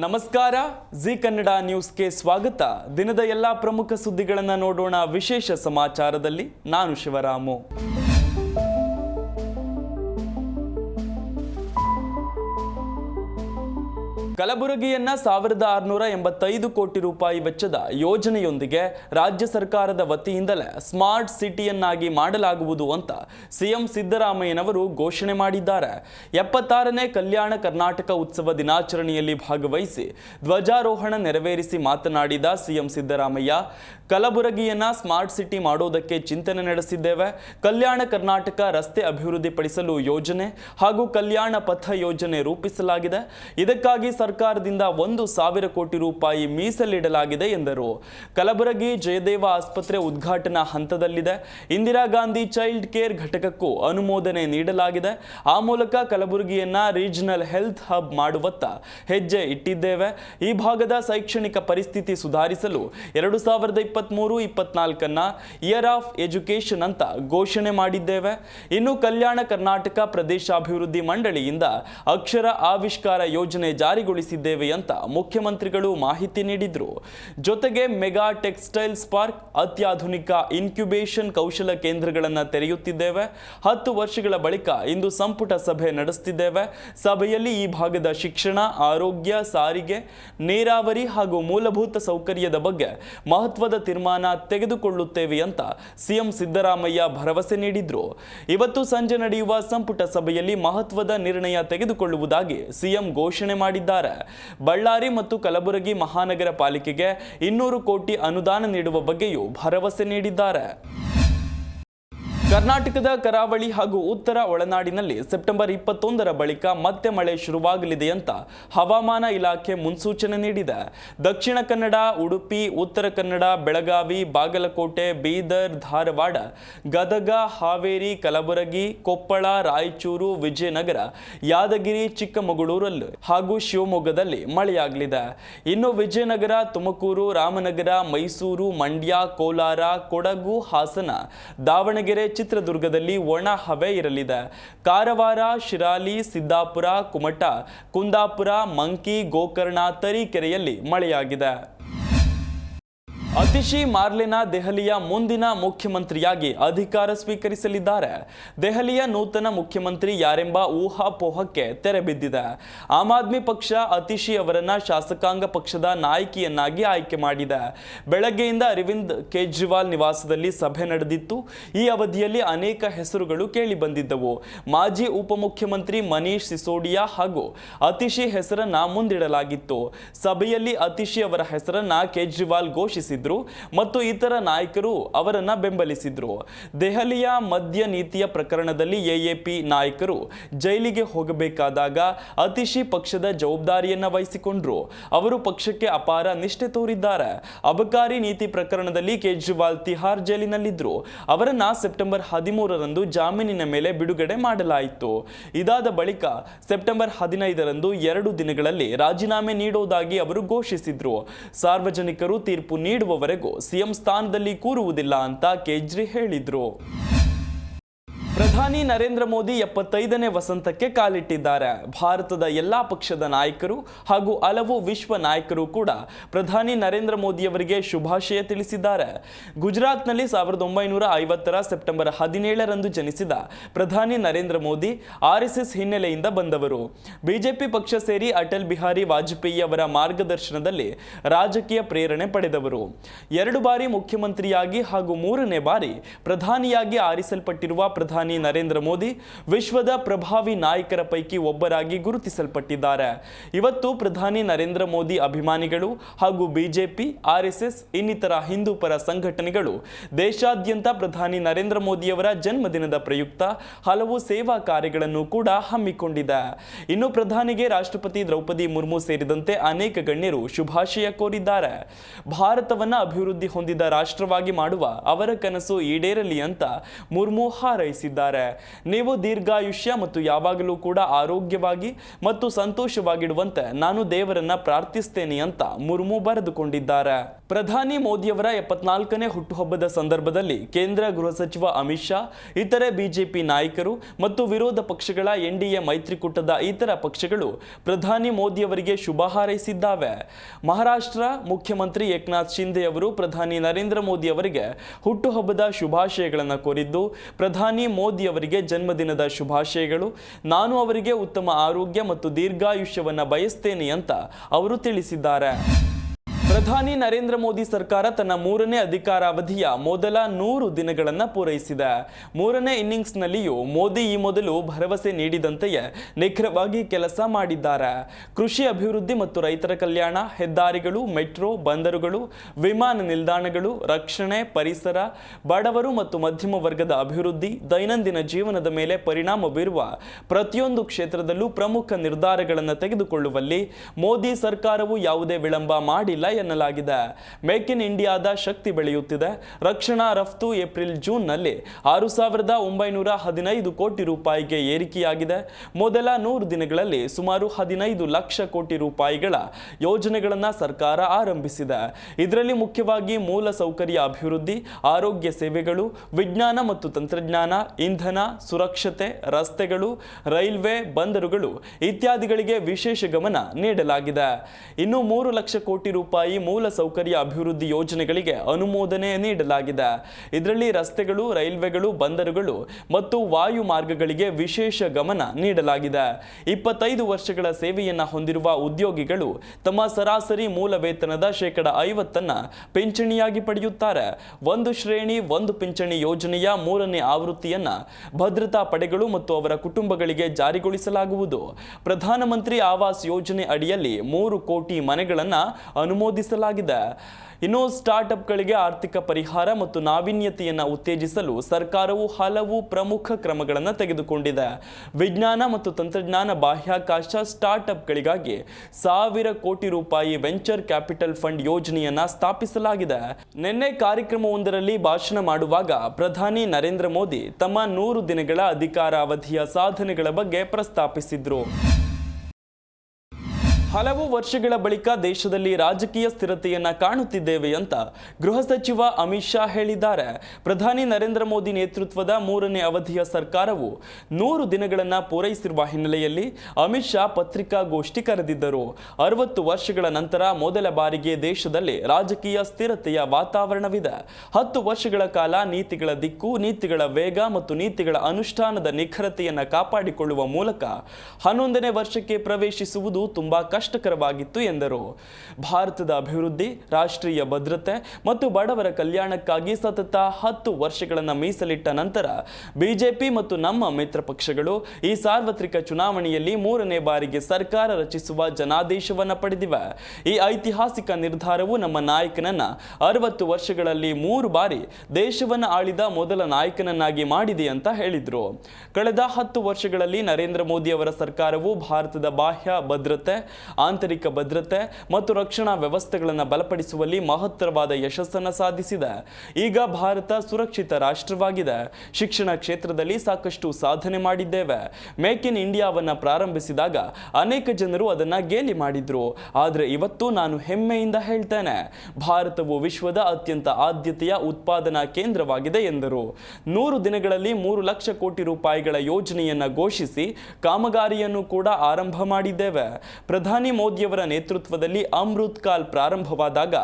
ನಮಸ್ಕಾರ ಜಿ ಕನ್ನಡ ನ್ಯೂಸ್ಗೆ ಸ್ವಾಗತ. ದಿನದ ಎಲ್ಲ ಪ್ರಮುಖ ಸುದ್ದಿಗಳನ್ನು ನೋಡೋಣ. ವಿಶೇಷ ಸಮಾಚಾರದಲ್ಲಿ ನಾನು ಶಿವರಾಮು. ಕಲಬುರಗಿಯನ್ನ ಸಾವಿರದ ಆರುನೂರ ಎಂಬತ್ತೈದು ಕೋಟಿ ರೂಪಾಯಿ ವೆಚ್ಚದ ಯೋಜನೆಯೊಂದಿಗೆ ರಾಜ್ಯ ಸರ್ಕಾರದ ವತಿಯಿಂದಲೇ ಸ್ಮಾರ್ಟ್ ಸಿಟಿಯನ್ನಾಗಿ ಮಾಡಲಾಗುವುದು ಅಂತ ಸಿಎಂ ಸಿದ್ದರಾಮಯ್ಯನವರು ಘೋಷಣೆ ಮಾಡಿದ್ದಾರೆ. ಎಪ್ಪತ್ತಾರನೇ ಕಲ್ಯಾಣ ಕರ್ನಾಟಕ ಉತ್ಸವ ದಿನಾಚರಣೆಯಲ್ಲಿ ಭಾಗವಹಿಸಿ ಧ್ವಜಾರೋಹಣ ನೆರವೇರಿಸಿ ಮಾತನಾಡಿದ ಸಿಎಂ ಸಿದ್ದರಾಮಯ್ಯ, ಕಲಬುರಗಿಯನ್ನ ಸ್ಮಾರ್ಟ್ ಸಿಟಿ ಮಾಡೋದಕ್ಕೆ ಚಿಂತನೆ ನಡೆಸಿದ್ದೇವೆ. ಕಲ್ಯಾಣ ಕರ್ನಾಟಕ ರಸ್ತೆ ಅಭಿವೃದ್ಧಿಪಡಿಸಲು ಯೋಜನೆ ಹಾಗೂ ಕಲ್ಯಾಣ ಪಥ ಯೋಜನೆ ರೂಪಿಸಲಾಗಿದೆ. ಇದಕ್ಕಾಗಿ ಸರ್ಕಾರದಿಂದ ಒಂದು ಸಾವಿರ ಕೋಟಿ ರೂಪಾಯಿ ಮೀಸಲಿಡಲಾಗಿದೆ ಎಂದರು. ಕಲಬುರಗಿ ಜಯದೇವ ಆಸ್ಪತ್ರೆ ಉದ್ಘಾಟನಾ ಹಂತದಲ್ಲಿದೆ. ಇಂದಿರಾ ಗಾಂಧಿ ಚೈಲ್ಡ್ ಕೇರ್ ಘಟಕಕ್ಕೂ ಅನುಮೋದನೆ ನೀಡಲಾಗಿದೆ. ಆ ಮೂಲಕ ಕಲಬುರಗಿಯನ್ನ ರೀಜನಲ್ ಹೆಲ್ತ್ ಹಬ್ ಮಾಡುವತ್ತ ಹೆಜ್ಜೆ ಇಟ್ಟಿದ್ದೇವೆ. ಈ ಭಾಗದ ಶೈಕ್ಷಣಿಕ ಪರಿಸ್ಥಿತಿ ಸುಧಾರಿಸಲು ಎರಡು ಸಾವಿರದ ಇಪ್ಪತ್ಮೂರು ಇಪ್ಪತ್ನಾಲ್ಕನ್ನ ಇಯರ್ ಆಫ್ ಎಜುಕೇಷನ್ ಅಂತ ಘೋಷಣೆ ಮಾಡಿದ್ದೇವೆ. ಇನ್ನು ಕಲ್ಯಾಣ ಕರ್ನಾಟಕ ಪ್ರದೇಶಾಭಿವೃದ್ಧಿ ಮಂಡಳಿಯಿಂದ ಅಕ್ಷರ ಆವಿಷ್ಕಾರ ಯೋಜನೆ ಜಾರಿಗೊಳಿಸಿದ್ದೇವೆ ಅಂತ ಮುಖ್ಯಮಂತ್ರಿಗಳು ಮಾಹಿತಿ ನೀಡಿದ್ರು. ಜೊತೆಗೆ ಮೆಗಾ ಟೆಕ್ಸ್ಟೈಲ್ಸ್ ಪಾರ್ಕ್ ಅತ್ಯಾಧುನಿಕ ಇನ್ಕ್ಯುಬೇಷನ್ ಕೌಶಲ ಕೇಂದ್ರಗಳನ್ನು ತೆರೆಯುತ್ತಿದ್ದೇವೆ. ಹತ್ತು ವರ್ಷಗಳ ಬಳಿಕ ಇಂದು ಸಂಪುಟ ಸಭೆ ನಡೆಸುತ್ತಿದ್ದೇವೆ ಸಭೆಯಲ್ಲಿ ಈ ಭಾಗದ ಶಿಕ್ಷಣ, ಆರೋಗ್ಯ, ಸಾರಿಗೆ, ನೀರಾವರಿ ಹಾಗೂ ಮೂಲಭೂತ ಸೌಕರ್ಯದ ಬಗ್ಗೆ ಮಹತ್ವದ ತೀರ್ಮಾನ ತೆಗೆದುಕೊಳ್ಳುತ್ತೇವೆ ಅಂತ ಸಿಎಂ ಸಿದ್ದರಾಮಯ್ಯ ಭರವಸೆ ನೀಡಿದ್ರು. ಇವತ್ತು ಸಂಜೆ ನಡೆಯುವ ಸಂಪುಟ ಸಭೆಯಲ್ಲಿ ಮಹತ್ವದ ನಿರ್ಣಯ ತೆಗೆದುಕೊಳ್ಳುವುದಾಗಿ ಸಿಎಂ ಘೋಷಣೆ ಮಾಡಿದ್ದಾರೆ. ಬಳ್ಳಾರಿ ಮತ್ತು ಕಲಬುರಗಿ ಮಹಾನಗರ ಪಾಲಿಕೆಗೆ ಇನ್ನೂರು ಕೋಟಿ ಅನುದಾನ ನೀಡುವ ಬಗ್ಗೆಯೂ ಭರವಸೆ ನೀಡಿದ್ದಾರೆ. ಕರ್ನಾಟಕದ ಕರಾವಳಿ ಹಾಗೂ ಉತ್ತರ ಒಳನಾಡಿನಲ್ಲಿ ಸೆಪ್ಟೆಂಬರ್ ಇಪ್ಪತ್ತೊಂದರ ಬಳಿಕ ಮತ್ತೆ ಮಳೆ ಶುರುವಾಗಲಿದೆ ಅಂತ ಹವಾಮಾನ ಇಲಾಖೆ ಮುನ್ಸೂಚನೆ ನೀಡಿದೆ. ದಕ್ಷಿಣ ಕನ್ನಡ, ಉಡುಪಿ, ಉತ್ತರ ಕನ್ನಡ, ಬೆಳಗಾವಿ, ಬಾಗಲಕೋಟೆ, ಬೀದರ್, ಧಾರವಾಡ, ಗದಗ, ಹಾವೇರಿ, ಕಲಬುರಗಿ, ಕೊಪ್ಪಳ, ರಾಯಚೂರು, ವಿಜಯನಗರ, ಯಾದಗಿರಿ, ಚಿಕ್ಕಮಗಳೂರಲ್ಲಿ ಹಾಗೂ ಶಿವಮೊಗ್ಗದಲ್ಲಿ ಮಳೆಯಾಗಲಿದೆ. ಇನ್ನು ವಿಜಯನಗರ, ತುಮಕೂರು, ರಾಮನಗರ, ಮೈಸೂರು, ಮಂಡ್ಯ, ಕೋಲಾರ, ಕೊಡಗು, ಹಾಸನ, ದಾವಣಗೆರೆ ಚಿತ್ರದುರ್ಗದಲ್ಲಿ ಒಣ ಹವೆ ಇರಲಿದೆ. ಕಾರವಾರ ಶಿರಾಲಿ ಸಿದ್ದಾಪುರ ಕುಮಟ ಕುಂದಾಪುರ ಮಂಕಿ ಗೋಕರ್ಣ ತರೀಕೆರೆಯಲ್ಲಿ ಮಳೆಯಾಗಿದೆ. ಅತಿಶಿ ಮಾರ್ಲೆನಾ ದೆಹಲಿಯ ಮುಂದಿನ ಮುಖ್ಯಮಂತ್ರಿಯಾಗಿ ಅಧಿಕಾರ ಸ್ವೀಕರಿಸಲಿದ್ದಾರೆ. ದೆಹಲಿಯ ನೂತನ ಮುಖ್ಯಮಂತ್ರಿ ಯಾರೆಂಬ ಊಹಾಪೋಹಕ್ಕೆ ತೆರೆ ಬಿದ್ದಿದೆ. ಆಮ್ ಆದ್ಮಿ ಪಕ್ಷ ಅತಿಶಿ ಅವರನ್ನ ಶಾಸಕಾಂಗ ಪಕ್ಷದ ನಾಯಕಿಯನ್ನಾಗಿ ಆಯ್ಕೆ ಮಾಡಿದೆ. ಬೆಳಗ್ಗೆಯಿಂದ ಅರವಿಂದ್ ಕೇಜ್ರಿವಾಲ್ ನಿವಾಸದಲ್ಲಿ ಸಭೆ ನಡೆದಿತ್ತು. ಈ ಅವಧಿಯಲ್ಲಿ ಅನೇಕ ಹೆಸರುಗಳು ಕೇಳಿ ಬಂದಿದ್ದವು ಮಾಜಿ ಉಪಮುಖ್ಯಮಂತ್ರಿ ಮನೀಶ್ ಸಿಸೋಡಿಯಾ ಹಾಗೂ ಅತಿಶಿ ಹೆಸರನ್ನ ಮುಂದಿಡಲಾಗಿತ್ತು. ಸಭೆಯಲ್ಲಿ ಅತಿಶಿ ಅವರ ಹೆಸರನ್ನ ಕೇಜ್ರಿವಾಲ್ ಘೋಷಿಸಿದ್ರು ಮತ್ತು ಇತರ ನಾಯಕರು ಅವರನ್ನ ಬೆಂಬಲಿಸಿದ್ರು. ದೆಹಲಿಯ ಮದ್ಯ ನೀತಿಯ ಪ್ರಕರಣದಲ್ಲಿ ಎಎಪಿ ನಾಯಕರು ಜೈಲಿಗೆ ಹೋಗಬೇಕಾದಾಗ ಅತಿಶಿ ಪಕ್ಷದ ಜವಾಬ್ದಾರಿಯನ್ನ ವಹಿಸಿಕೊಂಡ್ರು. ಅವರು ಪಕ್ಷಕ್ಕೆ ಅಪಾರ ನಿಷ್ಠೆ ತೋರಿದ್ದಾರೆ. ಅಬಕಾರಿ ನೀತಿ ಪ್ರಕರಣದಲ್ಲಿ ಕೇಜ್ರಿವಾಲ್ ತಿಹಾರ್ ಜೈಲಿನಲ್ಲಿದ್ದರು ಅವರನ್ನ ಸೆಪ್ಟೆಂಬರ್ ಹದಿಮೂರರಂದು ಜಾಮೀನಿನ ಮೇಲೆ ಬಿಡುಗಡೆ ಮಾಡಲಾಯಿತು. ಇದಾದ ಬಳಿಕ ಸೆಪ್ಟೆಂಬರ್ ಹದಿನೈದರಂದು ಎರಡು ದಿನಗಳಲ್ಲಿ ರಾಜೀನಾಮೆ ನೀಡುವುದಾಗಿ ಅವರು ಘೋಷಿಸಿದ್ರು. ಸಾರ್ವಜನಿಕರು ತೀರ್ಪು ನೀಡುವವರೆಗೂ ಸಿಎಂ ಸ್ಥಾನದಲ್ಲಿ ಕೂರುವುದಿಲ್ಲ ಅಂತ ಕೇಜ್ರಿ ಹೇಳಿದ್ರು. ಪ್ರಧಾನಿ ನರೇಂದ್ರ ಮೋದಿ ಎಪ್ಪತ್ತೈದನೇ ವಸಂತಕ್ಕೆ ಕಾಲಿಟ್ಟಿದ್ದಾರೆ. ಭಾರತದ ಎಲ್ಲಾ ಪಕ್ಷದ ನಾಯಕರು ಹಾಗೂ ಹಲವು ವಿಶ್ವ ನಾಯಕರು ಕೂಡ ಪ್ರಧಾನಿ ನರೇಂದ್ರ ಮೋದಿಯವರಿಗೆ ಶುಭಾಶಯ ತಿಳಿಸಿದ್ದಾರೆ. ಗುಜರಾತ್ನಲ್ಲಿ ಸಾವಿರದ ಒಂಬೈನೂರ ಐವತ್ತರ ಸೆಪ್ಟೆಂಬರ್ ಹದಿನೇಳರಂದು ಜನಿಸಿದ ಪ್ರಧಾನಿ ನರೇಂದ್ರ ಮೋದಿ ಆರ್ಎಸ್ಎಸ್ ಹಿನ್ನೆಲೆಯಿಂದ ಬಂದವರು. ಬಿಜೆಪಿ ಪಕ್ಷ ಸೇರಿ ಅಟಲ್ ಬಿಹಾರಿ ವಾಜಪೇಯಿ ಅವರ ಮಾರ್ಗದರ್ಶನದಲ್ಲಿ ರಾಜಕೀಯ ಪ್ರೇರಣೆ ಪಡೆದವರು. ಎರಡು ಬಾರಿ ಮುಖ್ಯಮಂತ್ರಿಯಾಗಿ ಹಾಗೂ ಮೂರನೇ ಬಾರಿ ಪ್ರಧಾನಿಯಾಗಿ ಆರಿಸಲ್ಪಟ್ಟಿರುವ ಪ್ರಧಾನಿ ನರೇಂದ್ರ ಮೋದಿ ವಿಶ್ವದ ಪ್ರಭಾವಿ ನಾಯಕರ ಪೈಕಿ ಒಬ್ಬರಾಗಿ ಗುರುತಿಸಲ್ಪಟ್ಟಿದ್ದಾರೆ. ಇವತ್ತು ಪ್ರಧಾನಿ ನರೇಂದ್ರ ಮೋದಿ ಅಭಿಮಾನಿಗಳು ಹಾಗೂ ಬಿಜೆಪಿ ಆರ್ಎಸ್ಎಸ್ ಇನ್ನಿತರ ಹಿಂದೂ ಪರ ಸಂಘಟನೆಗಳು ದೇಶಾದ್ಯಂತ ಪ್ರಧಾನಿ ನರೇಂದ್ರ ಮೋದಿಯವರ ಜನ್ಮದಿನದ ಪ್ರಯುಕ್ತ ಹಲವು ಸೇವಾ ಕಾರ್ಯಗಳನ್ನು ಕೂಡ ಹಮ್ಮಿಕೊಂಡಿದೆ. ಇನ್ನು ಪ್ರಧಾನಿಗೆ ರಾಷ್ಟ್ರಪತಿ ದ್ರೌಪದಿ ಮುರ್ಮು ಸೇರಿದಂತೆ ಅನೇಕ ಗಣ್ಯರು ಶುಭಾಶಯ ಕೋರಿದ್ದಾರೆ. ಭಾರತವನ್ನ ಅಭಿವೃದ್ಧಿ ಹೊಂದಿದ ರಾಷ್ಟ್ರವಾಗಿ ಮಾಡುವ ಅವರ ಕನಸು ಈಡೇರಲಿ ಅಂತ ಮುರ್ಮು ಹಾರೈಸಿದ್ದಾರೆ. ನೀವು ದೀರ್ಘಾಯುಷ್ಯ ಮತ್ತು ಯಾವಾಗಲೂ ಕೂಡ ಆರೋಗ್ಯವಾಗಿ ಮತ್ತು ಸಂತೋಷವಾಗಿಡುವಂತೆ ನಾನು ದೇವರನ್ನ ಪ್ರಾರ್ಥಿಸ್ತೇನೆ ಅಂತ ಮುರ್ಮು ಬರೆದುಕೊಂಡಿದ್ದಾರೆ. ಪ್ರಧಾನಿ ಮೋದಿಯವರ ಎಪ್ಪತ್ನಾಲ್ಕನೇ ಹುಟ್ಟುಹಬ್ಬದ ಸಂದರ್ಭದಲ್ಲಿ ಕೇಂದ್ರ ಗೃಹ ಸಚಿವ ಅಮಿತ್ ಶಾ, ಇತರೆ ಬಿಜೆಪಿ ನಾಯಕರು ಮತ್ತು ವಿರೋಧ ಪಕ್ಷಗಳ ಎನ್ಡಿಎ ಮೈತ್ರಿಕೂಟದ ಇತರ ಪಕ್ಷಗಳು ಪ್ರಧಾನಿ ಮೋದಿಯವರಿಗೆ ಶುಭ ಹಾರೈಸಿದ್ದಾವೆ. ಮಹಾರಾಷ್ಟ್ರ ಮುಖ್ಯಮಂತ್ರಿ ಏಕನಾಥ್ ಶಿಂದೆ ಅವರು ಪ್ರಧಾನಿ ನರೇಂದ್ರ ಮೋದಿ ಅವರಿಗೆ ಹುಟ್ಟುಹಬ್ಬದ ಶುಭಾಶಯಗಳನ್ನು ಕೋರಿದ್ದು, ಪ್ರಧಾನಿ ಮೋದಿ ಅವರಿಗೆ ಜನ್ಮದಿನದ ಶುಭಾಶಯಗಳು. ನಾನು ಅವರಿಗೆ ಉತ್ತಮ ಆರೋಗ್ಯ ಮತ್ತು ದೀರ್ಘಾಯುಷ್ಯವನ್ನು ಬಯಸ್ತೇನೆ ಅಂತ ಅವರು ತಿಳಿಸಿದ್ದಾರೆ. ಪ್ರಧಾನಿ ನರೇಂದ್ರ ಮೋದಿ ಸರ್ಕಾರ ತನ್ನ ಮೂರನೇ ಅಧಿಕಾರಾವಧಿಯ ಮೊದಲ ನೂರು ದಿನಗಳನ್ನು ಪೂರೈಸಿದೆ. ಮೂರನೇ ಇನ್ನಿಂಗ್ಸ್ನಲ್ಲಿಯೂ ಮೋದಿ ಈ ಮೊದಲು ಭರವಸೆ ನೀಡಿದಂತೆಯೇ ನಿಖರವಾಗಿ ಕೆಲಸ ಮಾಡಿದ್ದಾರೆ. ಕೃಷಿ ಅಭಿವೃದ್ಧಿ ಮತ್ತು ರೈತರ ಕಲ್ಯಾಣ, ಹೆದ್ದಾರಿಗಳು, ಮೆಟ್ರೋ, ಬಂದರುಗಳು, ವಿಮಾನ ನಿಲ್ದಾಣಗಳು, ರಕ್ಷಣೆ, ಪರಿಸರ, ಬಡವರು ಮತ್ತು ಮಧ್ಯಮ ವರ್ಗದ ಅಭಿವೃದ್ಧಿ, ದೈನಂದಿನ ಜೀವನದ ಮೇಲೆ ಪರಿಣಾಮ ಬೀರುವ ಪ್ರತಿಯೊಂದು ಕ್ಷೇತ್ರದಲ್ಲೂ ಪ್ರಮುಖ ನಿರ್ಧಾರಗಳನ್ನು ತೆಗೆದುಕೊಳ್ಳುವಲ್ಲಿ ಮೋದಿ ಸರ್ಕಾರವು ಯಾವುದೇ ವಿಳಂಬ ಮಾಡಿಲ್ಲ ಎನ್ನಲಾಗಿದೆ. ಮೇಕ್ ಇನ್ ಇಂಡಿಯಾದ ಶಕ್ತಿ ಬೆಳೆಯುತ್ತಿದೆ. ರಕ್ಷಣಾ ರಫ್ತು ಏಪ್ರಿಲ್ ಜೂನ್ನಲ್ಲಿ ಆರು ಸಾವಿರದ ಒಂಬೈನೂರ ಹದಿನೈದು ಕೋಟಿ ರೂಪಾಯಿಗೆ ಏರಿಕೆಯಾಗಿದೆ. ಮೊದಲ ನೂರು ದಿನಗಳಲ್ಲಿ ಸುಮಾರು ಹದಿನೈದು ಲಕ್ಷ ಕೋಟಿ ರೂಪಾಯಿಗಳ ಯೋಜನೆಗಳನ್ನು ಸರ್ಕಾರ ಆರಂಭಿಸಿದೆ. ಇದರಲ್ಲಿ ಮುಖ್ಯವಾಗಿ ಮೂಲ ಸೌಕರ್ಯ ಅಭಿವೃದ್ಧಿ, ಆರೋಗ್ಯ ಸೇವೆಗಳು, ವಿಜ್ಞಾನ ಮತ್ತು ತಂತ್ರಜ್ಞಾನ, ಇಂಧನ, ಸುರಕ್ಷತೆ, ರಸ್ತೆಗಳು, ರೈಲ್ವೆ, ಬಂದರುಗಳು ಇತ್ಯಾದಿಗಳಿಗೆ ವಿಶೇಷ ಗಮನ ನೀಡಲಾಗಿದೆ. ಇನ್ನು ಮೂರು ಲಕ್ಷ ಕೋಟಿ ರೂಪಾಯಿ ಮೂಲ ಸೌಕರ್ಯ ಅಭಿವೃದ್ಧಿ ಯೋಜನೆಗಳಿಗೆ ಅನುಮೋದನೆ ನೀಡಲಾಗಿದೆ. ಇದರಲ್ಲಿ ರಸ್ತೆಗಳು, ರೈಲ್ವೆಗಳು, ಬಂದರುಗಳು ಮತ್ತು ವಾಯು ಮಾರ್ಗಗಳಿಗೆ ವಿಶೇಷ ಗಮನ ನೀಡಲಾಗಿದೆ. ಇಪ್ಪತ್ತೈದು ವರ್ಷಗಳ ಸೇವೆಯನ್ನ ಹೊಂದಿರುವ ಉದ್ಯೋಗಿಗಳು ತಮ್ಮ ಸರಾಸರಿ ಮೂಲ ವೇತನದ ಶೇಕಡ ಐವತ್ತನ್ನು ಪಿಂಚಣಿಯಾಗಿ ಪಡೆಯುತ್ತಾರೆ. ಒಂದು ಶ್ರೇಣಿ, ಒಂದು ಪಿಂಚಣಿ ಯೋಜನೆಯ ಮೂರನೇ ಆವೃತ್ತಿಯನ್ನ ಭದ್ರತಾ ಪಡೆಗಳು ಮತ್ತು ಅವರ ಕುಟುಂಬಗಳಿಗೆ ಜಾರಿಗೊಳಿಸಲಾಗುವುದು. ಪ್ರಧಾನಮಂತ್ರಿ ಆವಾಸ್ ಯೋಜನೆ ಅಡಿಯಲ್ಲಿ ಮೂರು ಕೋಟಿ ಮನೆಗಳನ್ನ ಅನುಮೋದಿಸಲಾಗಿದೆ ಇನ್ನು ಸ್ಟಾರ್ಟ್ಅಪ್ಗಳಿಗೆ ಆರ್ಥಿಕ ಪರಿಹಾರ ಮತ್ತು ನಾವೀನ್ಯತೆಯನ್ನು ಉತ್ತೇಜಿಸಲು ಸರ್ಕಾರವು ಹಲವು ಪ್ರಮುಖ ಕ್ರಮಗಳನ್ನು ತೆಗೆದುಕೊಂಡಿದೆ. ವಿಜ್ಞಾನ ಮತ್ತು ತಂತ್ರಜ್ಞಾನ ಬಾಹ್ಯಾಕಾಶ ಸ್ಟಾರ್ಟ್ಅಪ್ಗಳಿಗಾಗಿ ಸಾವಿರ ಕೋಟಿ ರೂಪಾಯಿ ವೆಂಚರ್ ಕ್ಯಾಪಿಟಲ್ ಫಂಡ್ ಯೋಜನೆಯನ್ನು ಸ್ಥಾಪಿಸಲಾಗಿದೆ. ನಿನ್ನೆ ಕಾರ್ಯಕ್ರಮವೊಂದರಲ್ಲಿ ಭಾಷಣ ಮಾಡುವಾಗ ಪ್ರಧಾನಿ ನರೇಂದ್ರ ಮೋದಿ ತಮ್ಮ ನೂರು ದಿನಗಳ ಅಧಿಕಾರಾವಧಿಯ ಸಾಧನೆಗಳ ಬಗ್ಗೆ ಪ್ರಸ್ತಾಪಿಸಿದ್ರು. ಹಲವು ವರ್ಷಗಳ ಬಳಿಕ ದೇಶದಲ್ಲಿ ರಾಜಕೀಯ ಸ್ಥಿರತೆಯನ್ನ ಕಾಣುತ್ತಿದ್ದೇವೆ ಅಂತ ಗೃಹ ಸಚಿವ ಅಮಿತ್ ಶಾ ಹೇಳಿದ್ದಾರೆ. ಪ್ರಧಾನಿ ನರೇಂದ್ರ ಮೋದಿ ನೇತೃತ್ವದ ಮೂರನೇ ಅವಧಿಯ ಸರ್ಕಾರವು ನೂರು ದಿನಗಳನ್ನು ಪೂರೈಸಿರುವ ಹಿನ್ನೆಲೆಯಲ್ಲಿ ಅಮಿತ್ ಶಾ ಪತ್ರಿಕಾಗೋಷ್ಠಿ ಕರೆದಿದ್ದರು. ಅರವತ್ತು ವರ್ಷಗಳ ನಂತರ ಮೊದಲ ಬಾರಿಗೆ ದೇಶದಲ್ಲಿ ರಾಜಕೀಯ ಸ್ಥಿರತೆಯ ವಾತಾವರಣವಿದೆ. ಹತ್ತು ವರ್ಷಗಳ ಕಾಲ ನೀತಿಗಳ ದಿಕ್ಕು, ನೀತಿಗಳ ವೇಗ ಮತ್ತು ನೀತಿಗಳ ಅನುಷ್ಠಾನದ ನಿಖರತೆಯನ್ನು ಕಾಪಾಡಿಕೊಳ್ಳುವ ಮೂಲಕ ಹನ್ನೊಂದನೇ ವರ್ಷಕ್ಕೆ ಪ್ರವೇಶಿಸುವುದು ತುಂಬಾ ಕಷ್ಟಕರವಾಗಿತ್ತು ಎಂದರು. ಭಾರತದ ಅಭಿವೃದ್ಧಿ, ರಾಷ್ಟ್ರೀಯ ಭದ್ರತೆ ಮತ್ತು ಬಡವರ ಕಲ್ಯಾಣಕ್ಕಾಗಿ ಸತತ ಹತ್ತು ವರ್ಷಗಳನ್ನು ಮೀಸಲಿಟ್ಟ ನಂತರ ಬಿಜೆಪಿ ಮತ್ತು ನಮ್ಮ ಮಿತ್ರ ಪಕ್ಷಗಳು ಈ ಸಾರ್ವತ್ರಿಕ ಚುನಾವಣೆಯಲ್ಲಿ ಮೂರನೇ ಬಾರಿಗೆ ಸರ್ಕಾರ ರಚಿಸುವ ಜನಾದೇಶವನ್ನು ಪಡೆದಿವೆ. ಈ ಐತಿಹಾಸಿಕ ನಿರ್ಧಾರವು ನಮ್ಮ ನಾಯಕನನ್ನ ಅರವತ್ತು ವರ್ಷಗಳಲ್ಲಿ ಮೂರು ಬಾರಿ ದೇಶವನ್ನು ಆಳಿದ ಮೊದಲ ನಾಯಕನನ್ನಾಗಿ ಮಾಡಿದೆ ಅಂತ ಹೇಳಿದರು. ಕಳೆದ ಹತ್ತು ವರ್ಷಗಳಲ್ಲಿ ನರೇಂದ್ರ ಮೋದಿ ಅವರ ಸರ್ಕಾರವು ಭಾರತದ ಬಾಹ್ಯ ಭದ್ರತೆ ಆಂತರಿಕ ಭದ್ರತೆ ಮತ್ತು ರಕ್ಷಣಾ ವ್ಯವಸ್ಥೆಗಳನ್ನು ಬಲಪಡಿಸುವಲ್ಲಿ ಮಹತ್ತರವಾದ ಯಶಸ್ಸನ್ನು ಸಾಧಿಸಿದೆ. ಈಗ ಭಾರತ ಸುರಕ್ಷಿತ ರಾಷ್ಟ್ರವಾಗಿದೆ. ಶಿಕ್ಷಣ ಕ್ಷೇತ್ರದಲ್ಲಿ ಸಾಕಷ್ಟು ಸಾಧನೆ ಮಾಡಿದ್ದೇವೆ. ಮೇಕ್ ಇನ್ ಇಂಡಿಯಾವನ್ನ ಪ್ರಾರಂಭಿಸಿದಾಗ ಅನೇಕ ಜನರು ಅದನ್ನ ಗೇಲಿ ಮಾಡಿದ್ರು. ಆದರೆ ಇವತ್ತು ನಾನು ಹೆಮ್ಮೆಯಿಂದ ಹೇಳ್ತೇನೆ, ಭಾರತವು ವಿಶ್ವದ ಅತ್ಯಂತ ಆದ್ಯತೆಯ ಉತ್ಪಾದನಾ ಕೇಂದ್ರವಾಗಿದೆ ಎಂದರು. ನೂರು ದಿನಗಳಲ್ಲಿ ಮೂರು ಲಕ್ಷ ಕೋಟಿ ರೂಪಾಯಿಗಳ ಯೋಜನೆಯನ್ನ ಘೋಷಿಸಿ ಕಾಮಗಾರಿಯನ್ನು ಕೂಡ ಆರಂಭ ಮಾಡಿದ್ದೇವೆ. ಪ್ರಧಾನಿ ಮೋದಿಯವರ ನೇತೃತ್ವದಲ್ಲಿ ಅಮೃತ್ ಕಾಲ್ ಪ್ರಾರಂಭವಾದಾಗ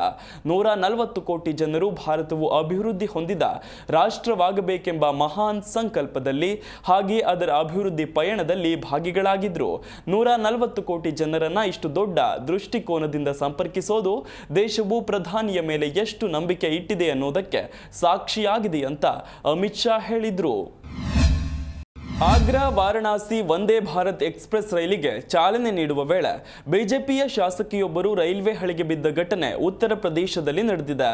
ನೂರ ನಲವತ್ತು ಕೋಟಿ ಜನರು ಭಾರತವು ಅಭಿವೃದ್ಧಿ ಹೊಂದಿದ ರಾಷ್ಟ್ರವಾಗಬೇಕೆಂಬ ಮಹಾನ್ ಸಂಕಲ್ಪದಲ್ಲಿ ಹಾಗೆ ಅದರ ಅಭಿವೃದ್ಧಿ ಪಯಣದಲ್ಲಿ ಭಾಗಿಗಳಾಗಿದ್ರು. ನೂರ ನಲವತ್ತು ಕೋಟಿ ಜನರನ್ನ ಇಷ್ಟು ದೊಡ್ಡ ದೃಷ್ಟಿಕೋನದಿಂದ ಸಂಪರ್ಕಿಸೋದು ದೇಶವು ಪ್ರಧಾನಿಯ ಮೇಲೆ ಎಷ್ಟು ನಂಬಿಕೆ ಇಟ್ಟಿದೆ ಅನ್ನೋದಕ್ಕೆ ಸಾಕ್ಷಿಯಾಗಿದೆ ಅಂತ ಅಮಿತ್ ಶಾ ಹೇಳಿದ್ರು. ಆಗ್ರಾ, ವಾರಣಾಸಿ, ವಂದೇ ಭಾರತ್ ಎಕ್ಸ್ಪ್ರೆಸ್ ರೈಲಿಗೆ ಚಾಲನೆ ನೀಡುವ ವೇಳೆ ಬಿಜೆಪಿಯ ಶಾಸಕಿಯೊಬ್ಬರು ರೈಲ್ವೆ ಹಳಿಗೆ ಬಿದ್ದ ಘಟನೆ ಉತ್ತರ ಪ್ರದೇಶದಲ್ಲಿ ನಡೆದಿದೆ.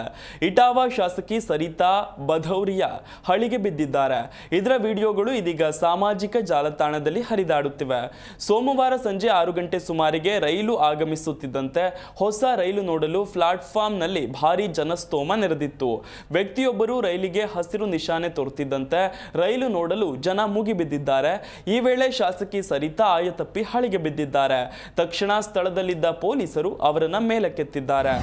ಇಟಾವಾ ಶಾಸಕಿ ಸರಿತಾ ಬಧೌರಿಯಾ ಹಳಿಗೆ ಬಿದ್ದಿದ್ದಾರೆ. ಇದರ ವಿಡಿಯೋಗಳು ಇದೀಗ ಸಾಮಾಜಿಕ ಜಾಲತಾಣದಲ್ಲಿ ಹರಿದಾಡುತ್ತಿವೆ. ಸೋಮವಾರ ಸಂಜೆ ಆರು ಗಂಟೆ ಸುಮಾರಿಗೆ ರೈಲು ಆಗಮಿಸುತ್ತಿದ್ದಂತೆ ಹೊಸ ರೈಲು ನೋಡಲು ಪ್ಲಾಟ್ಫಾರ್ಮ್ನಲ್ಲಿ ಭಾರೀ ಜನಸ್ತೋಮ ನೆರೆದಿತ್ತು. ವ್ಯಕ್ತಿಯೊಬ್ಬರು ರೈಲಿಗೆ ಹಸಿರು ನಿಶಾನೆ ತೋರುತ್ತಿದ್ದಂತೆ ರೈಲು ನೋಡಲು ಜನ ಮುಗಿ ಬಿದ್ದಿದ್ದಾರೆ. ಈ ವೇಳೆ ಶಾಸಕಿ ಸರಿತಾ ಆಯತಪ್ಪಿ ಹಳಿಗೆ ಬಿದ್ದಿದ್ದಾರೆ. ತಕ್ಷಣ ಸ್ಥಳದಲ್ಲಿದ್ದ ಪೊಲೀಸರು ಅವರನ್ನ ಮೇಲಕ್ಕೆತ್ತಿದ್ದಾರೆ.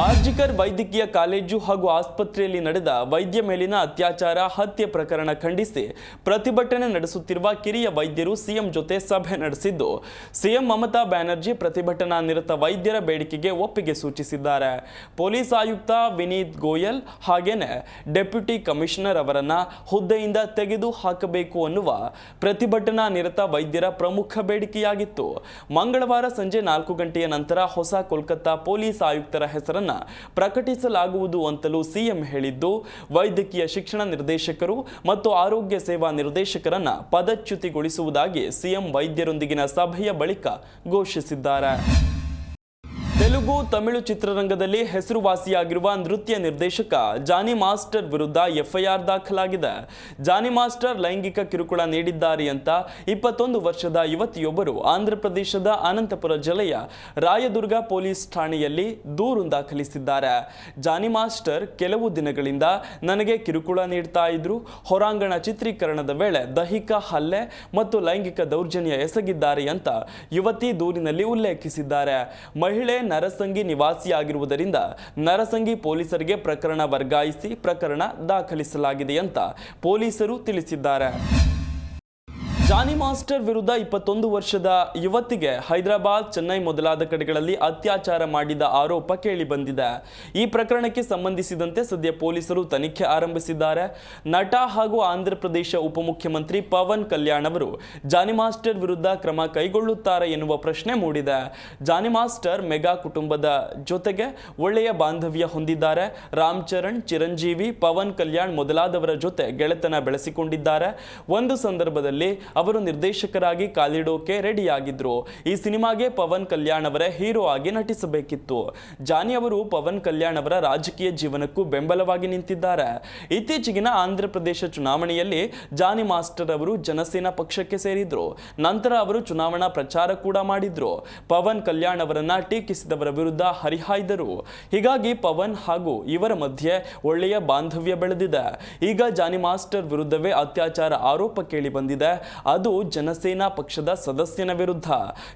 ಆರ್ಜಿಕರ್ ವೈದ್ಯಕೀಯ ಕಾಲೇಜು ಹಾಗೂ ಆಸ್ಪತ್ರೆಯಲ್ಲಿ ನಡೆದ ವೈದ್ಯ ಮೇಲಿನ ಅತ್ಯಾಚಾರ ಹತ್ಯೆ ಪ್ರಕರಣ ಖಂಡಿಸಿ ಪ್ರತಿಭಟನೆ ನಡೆಸುತ್ತಿರುವ ಕಿರಿಯ ವೈದ್ಯರು ಸಿಎಂ ಜೊತೆ ಸಭೆ ನಡೆಸಿದ್ದು, ಸಿಎಂ ಮಮತಾ ಬ್ಯಾನರ್ಜಿ ಪ್ರತಿಭಟನಾ ನಿರತ ವೈದ್ಯರ ಬೇಡಿಕೆಗೆ ಒಪ್ಪಿಗೆ ಸೂಚಿಸಿದ್ದಾರೆ. ಪೊಲೀಸ್ ಆಯುಕ್ತ ವಿನೀತ್ ಗೋಯಲ್ ಹಾಗೇನೆ ಡೆಪ್ಯೂಟಿ ಕಮಿಷನರ್ ಅವರನ್ನ ಹುದ್ದೆಯಿಂದ ತೆಗೆದು ಹಾಕಬೇಕು ಅನ್ನುವ ಪ್ರತಿಭಟನಾ ನಿರತ ವೈದ್ಯರ ಪ್ರಮುಖ ಬೇಡಿಕೆಯಾಗಿತ್ತು. ಮಂಗಳವಾರ ಸಂಜೆ ನಾಲ್ಕು ಗಂಟೆಯ ನಂತರ ಹೊಸ ಕೋಲ್ಕತ್ತಾ ಪೊಲೀಸ್ ಆಯುಕ್ತರ ಹೆಸರನ್ನ ಪ್ರಕಟಿಸಲಾಗುವುದು ಅಂತಲೂ ಸಿಎಂ ಹೇಳಿದ್ದು, ವೈದ್ಯಕೀಯ ಶಿಕ್ಷಣ ನಿರ್ದೇಶಕರು ಮತ್ತು ಆರೋಗ್ಯ ಸೇವಾ ನಿರ್ದೇಶಕರನ್ನ ಪದಚ್ಯುತಿಗೊಳಿಸುವುದಾಗಿ ಸಿಎಂ ವೈದ್ಯರೊಂದಿಗಿನ ಸಭೆಯ ಬಳಿಕ ಘೋಷಿಸಿದ್ದಾರೆ. ತೆಲುಗು ತಮಿಳು ಚಿತ್ರರಂಗದಲ್ಲಿ ಹೆಸರುವಾಸಿಯಾಗಿರುವ ನೃತ್ಯ ನಿರ್ದೇಶಕ ಜಾನಿ ಮಾಸ್ಟರ್ ವಿರುದ್ಧ ಎಫ್ಐಆರ್ ದಾಖಲಾಗಿದೆ. ಜಾನಿ ಮಾಸ್ಟರ್ ಲೈಂಗಿಕ ಕಿರುಕುಳ ನೀಡಿದ್ದಾರೆ ಅಂತ ಇಪ್ಪತ್ತೊಂದು ವರ್ಷದ ಯುವತಿಯೊಬ್ಬರು ಆಂಧ್ರಪ್ರದೇಶದ ಅನಂತಪುರ ಜಿಲ್ಲೆಯ ರಾಯದುರ್ಗ ಪೊಲೀಸ್ ಠಾಣೆಯಲ್ಲಿ ದೂರು ದಾಖಲಿಸಿದ್ದಾರೆ. ಜಾನಿ ಮಾಸ್ಟರ್ ಕೆಲವು ದಿನಗಳಿಂದ ನನಗೆ ಕಿರುಕುಳ ನೀಡ್ತಾ ಇದ್ರು. ಹೊರಾಂಗಣ ಚಿತ್ರೀಕರಣದ ವೇಳೆ ದೈಹಿಕ ಹಲ್ಲೆ ಮತ್ತು ಲೈಂಗಿಕ ದೌರ್ಜನ್ಯ ಎಸಗಿದ್ದಾರೆ ಅಂತ ಯುವತಿ ದೂರಿನಲ್ಲಿ ಉಲ್ಲೇಖಿಸಿದ್ದಾರೆ. ಮಹಿಳೆ ನರಸಂಗಿ ನಿವಾಸಿಯಾಗಿರುವುದರಿಂದ ನರಸಂಗಿ ಪೊಲೀಸರಿಗೆ ಪ್ರಕರಣ ವರ್ಗಾಯಿಸಿ ಪ್ರಕರಣ ದಾಖಲಿಸಲಾಗಿದೆ ಅಂತ ಪೊಲೀಸರು ತಿಳಿಸಿದ್ದಾರೆ. ಜಾನಿ ಮಾಸ್ಟರ್ ವಿರುದ್ಧ ಇಪ್ಪತ್ತೊಂದು ವರ್ಷದ ಯುವತಿಗೆ ಹೈದರಾಬಾದ್, ಚೆನ್ನೈ ಮೊದಲಾದ ಕಡೆಗಳಲ್ಲಿ ಅತ್ಯಾಚಾರ ಮಾಡಿದ ಆರೋಪ ಕೇಳಿ ಬಂದಿದೆ. ಈ ಪ್ರಕರಣಕ್ಕೆ ಸಂಬಂಧಿಸಿದಂತೆ ಸದ್ಯ ಪೊಲೀಸರು ತನಿಖೆ ಆರಂಭಿಸಿದ್ದಾರೆ. ನಟ ಹಾಗೂ ಆಂಧ್ರಪ್ರದೇಶ ಉಪಮುಖ್ಯಮಂತ್ರಿ ಪವನ್ ಕಲ್ಯಾಣ್ ಅವರು ಜಾನಿ ಮಾಸ್ಟರ್ ವಿರುದ್ಧ ಕ್ರಮ ಕೈಗೊಳ್ಳುತ್ತಾರೆ ಎನ್ನುವ ಪ್ರಶ್ನೆ ಮೂಡಿದೆ. ಜಾನಿ ಮಾಸ್ಟರ್ ಮೆಗಾ ಕುಟುಂಬದ ಜೊತೆಗೆ ಒಳ್ಳೆಯ ಬಾಂಧವ್ಯ ಹೊಂದಿದ್ದಾರೆ. ರಾಮ್ ಚರಣ್, ಚಿರಂಜೀವಿ, ಪವನ್ ಕಲ್ಯಾಣ್ ಮೊದಲಾದವರ ಜೊತೆ ಗೆಳೆತನ ಬೆಳೆಸಿಕೊಂಡಿದ್ದಾರೆ. ಒಂದು ಸಂದರ್ಭದಲ್ಲಿ ಅವರು ನಿರ್ದೇಶಕರಾಗಿ ಕಾಲಿಡೋಕೆ ರೆಡಿಯಾಗಿದ್ರು. ಈ ಸಿನಿಮಾಗೆ ಪವನ್ ಕಲ್ಯಾಣ್ ಅವರ ಹೀರೋ ಆಗಿ ನಟಿಸಬೇಕಿತ್ತು. ಜಾನಿ ಅವರು ಪವನ್ ಕಲ್ಯಾಣ್ ಅವರ ರಾಜಕೀಯ ಜೀವನಕ್ಕೂ ಬೆಂಬಲವಾಗಿ ನಿಂತಿದ್ದಾರೆ. ಇತ್ತೀಚೆಗಿನ ಆಂಧ್ರಪ್ರದೇಶ ಚುನಾವಣೆಯಲ್ಲಿ ಜಾನಿ ಮಾಸ್ಟರ್ ಅವರು ಜನಸೇನಾ ಪಕ್ಷಕ್ಕೆ ಸೇರಿದ್ರು. ನಂತರ ಅವರು ಚುನಾವಣಾ ಪ್ರಚಾರ ಕೂಡ ಮಾಡಿದ್ರು. ಪವನ್ ಕಲ್ಯಾಣ್ ಅವರನ್ನ ಟೀಕಿಸಿದವರ ವಿರುದ್ಧ ಹರಿಹಾಯ್ದರು. ಹೀಗಾಗಿ ಪವನ್ ಹಾಗೂ ಇವರ ಮಧ್ಯೆ ಒಳ್ಳೆಯ ಬಾಂಧವ್ಯ ಬೆಳೆದಿದೆ. ಈಗ ಜಾನಿ ಮಾಸ್ಟರ್ ವಿರುದ್ಧವೇ ಅತ್ಯಾಚಾರ ಆರೋಪ ಕೇಳಿ ಬಂದಿದೆ. ಅದು ಜನಸೇನಾ ಪಕ್ಷದ ಸದಸ್ಯನ ವಿರುದ್ಧ.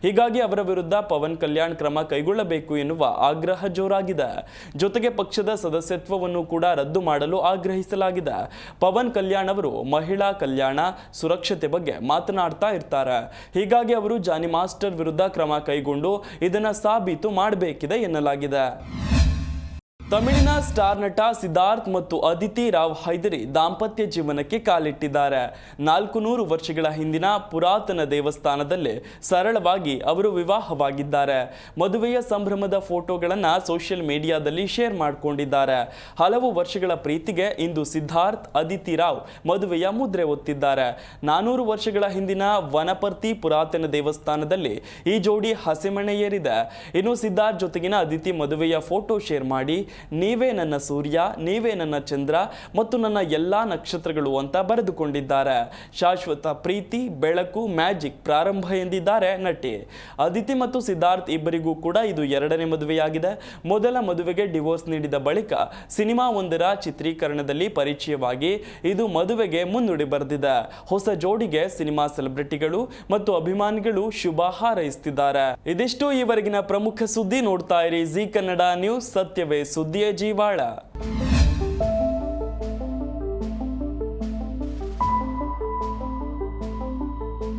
ಹೀಗಾಗಿ ಅವರ ವಿರುದ್ಧ ಪವನ್ ಕಲ್ಯಾಣ್ ಕ್ರಮ ಕೈಗೊಳ್ಳಬೇಕು ಎನ್ನುವ ಆಗ್ರಹ ಜೋರಾಗಿದೆ. ಜೊತೆಗೆ ಪಕ್ಷದ ಸದಸ್ಯತ್ವವನ್ನು ಕೂಡ ರದ್ದು ಮಾಡಲು ಆಗ್ರಹಿಸಲಾಗಿದೆ. ಪವನ್ ಕಲ್ಯಾಣ್ ಅವರು ಮಹಿಳಾ ಕಲ್ಯಾಣ, ಸುರಕ್ಷತೆ ಬಗ್ಗೆ ಮಾತನಾಡ್ತಾ ಇರ್ತಾರೆ. ಹೀಗಾಗಿ ಅವರು ಜಾನಿ ಮಾಸ್ಟರ್ ವಿರುದ್ಧ ಕ್ರಮ ಕೈಗೊಂಡು ಇದನ್ನು ಸಾಬೀತು ಮಾಡಬೇಕಿದೆ ಎನ್ನಲಾಗಿದೆ. ತಮಿಳಿನ ಸ್ಟಾರ್ ನಟ ಸಿದ್ಧಾರ್ಥ್ ಮತ್ತು ಅದಿತಿ ರಾವ್ ಹೈದರಿ ದಾಂಪತ್ಯ ಜೀವನಕ್ಕೆ ಕಾಲಿಟ್ಟಿದ್ದಾರೆ. ನಾಲ್ಕು ನೂರು ವರ್ಷಗಳ ಹಿಂದಿನ ಪುರಾತನ ದೇವಸ್ಥಾನದಲ್ಲಿ ಸರಳವಾಗಿ ಅವರು ವಿವಾಹವಾಗಿದ್ದಾರೆ. ಮದುವೆಯ ಸಂಭ್ರಮದ ಫೋಟೋಗಳನ್ನು ಸೋಷಿಯಲ್ ಮೀಡಿಯಾದಲ್ಲಿ ಶೇರ್ ಮಾಡಿಕೊಂಡಿದ್ದಾರೆ. ಹಲವು ವರ್ಷಗಳ ಪ್ರೀತಿಗೆ ಇಂದು ಸಿದ್ಧಾರ್ಥ್, ಅದಿತಿ ರಾವ್ ಮದುವೆಯ ಮುದ್ರೆ ಒತ್ತಿದ್ದಾರೆ. ನಾನೂರು ವರ್ಷಗಳ ಹಿಂದಿನ ವನಪರ್ತಿ ಪುರಾತನ ದೇವಸ್ಥಾನದಲ್ಲಿ ಈ ಜೋಡಿ ಹಸೆಮಣೆಯೇರಿದೆ ಇನ್ನು ಸಿದ್ಧಾರ್ಥ್ ಜೊತೆಗಿನ ಅದಿತಿ ಮದುವೆಯ ಫೋಟೋ ಶೇರ್ ಮಾಡಿ ನೀವೇ ನನ್ನ ಸೂರ್ಯ, ನೀವೇ ನನ್ನ ಚಂದ್ರ ಮತ್ತು ನನ್ನ ಎಲ್ಲಾ ನಕ್ಷತ್ರಗಳು ಅಂತ ಬರೆದುಕೊಂಡಿದ್ದಾರೆ. ಶಾಶ್ವತ ಪ್ರೀತಿ, ಬೆಳಕು, ಮ್ಯಾಜಿಕ್ ಪ್ರಾರಂಭ ಎಂದಿದ್ದಾರೆ ನಟಿ. ಅದಿತಿ ಮತ್ತು ಸಿದ್ಧಾರ್ಥ್ ಇಬ್ಬರಿಗೂ ಕೂಡ ಇದು ಎರಡನೇ ಮದುವೆಯಾಗಿದೆ. ಮೊದಲ ಮದುವೆಗೆ ಡಿವೋರ್ಸ್ ನೀಡಿದ ಬಳಿಕ ಸಿನಿಮಾ ಒಂದರ ಚಿತ್ರೀಕರಣದಲ್ಲಿ ಪರಿಚಯವಾಗಿ ಇದು ಮದುವೆಗೆ ಮುನ್ನುಡಿ ಬರೆದಿದೆ. ಹೊಸ ಜೋಡಿಗೆ ಸಿನಿಮಾ ಸೆಲೆಬ್ರಿಟಿಗಳು ಮತ್ತು ಅಭಿಮಾನಿಗಳು ಶುಭ ಹಾರೈಸುತ್ತಿದ್ದಾರೆ. ಇದಿಷ್ಟು ಈವರೆಗಿನ ಪ್ರಮುಖ ಸುದ್ದಿ ನೋಡ್ತಾ ಇರಿ. ಜಿ ಕನ್ನಡ ನ್ಯೂಸ್, ಸತ್ಯವೇ બુદ્ધિએ જીવાળા